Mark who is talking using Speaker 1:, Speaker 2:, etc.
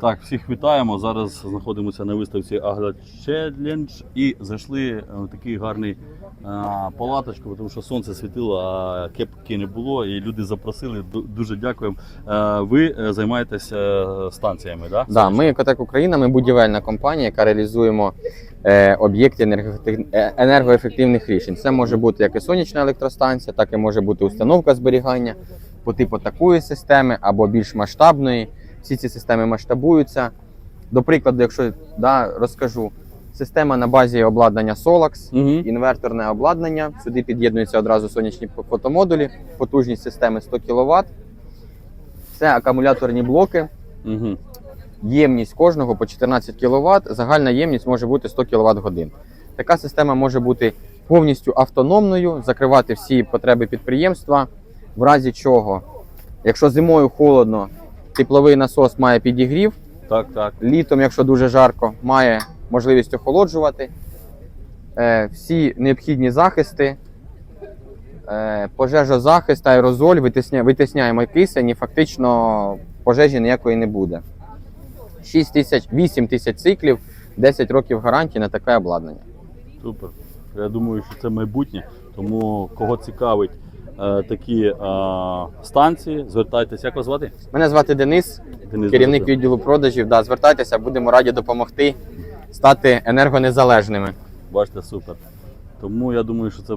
Speaker 1: Так, всіх вітаємо. Зараз знаходимося на виставці Agro Challenge і зайшли е, в такий гарний е, палаточку, тому що сонце світило, а кепки не було, і люди запросили. Дуже дякуємо. Е, Ви е, займаєтеся е, станціями, так?
Speaker 2: Да, ми Екотек Україна, ми будівельна компанія, яка реалізуємо е, об'єкти енергоефектив- е, енергоефективних рішень. Це може бути як і сонячна електростанція, так і може бути установка зберігання по типу такої системи або більш масштабної. Всі ці системи масштабуються. До прикладу, якщо да, розкажу, система на базі обладнання Solax,
Speaker 1: Угу.
Speaker 2: інверторне обладнання. Сюди під'єднуються одразу сонячні фотомодулі, потужність системи 100 кВт. Це акумуляторні блоки.
Speaker 1: Угу.
Speaker 2: Ємність кожного по 14 кВт, загальна ємність може бути 100 кВт годин. Така система може бути повністю автономною, закривати всі потреби підприємства, в разі чого, якщо зимою холодно, тепловий насос має підігрів,
Speaker 1: Так, так.
Speaker 2: літом, якщо дуже жарко, має можливість охолоджувати. Е, всі необхідні захисти, е, пожежозахист, аерозоль, витисня, витисняємо кисень і фактично пожежі ніякої не буде. 6 тисяч, 8 тисяч циклів, 10 років гарантії на таке обладнання.
Speaker 1: Супер. Я думаю, що це майбутнє. Тому кого цікавить такі е, станції, звертайтеся. Як вас звати?
Speaker 2: Мене звати Денис,
Speaker 1: Денис
Speaker 2: керівник
Speaker 1: Денис.
Speaker 2: відділу продажів. Да, звертайтеся, будемо раді допомогти стати енергонезалежними.
Speaker 1: Бачите, супер. Тому я думаю, що це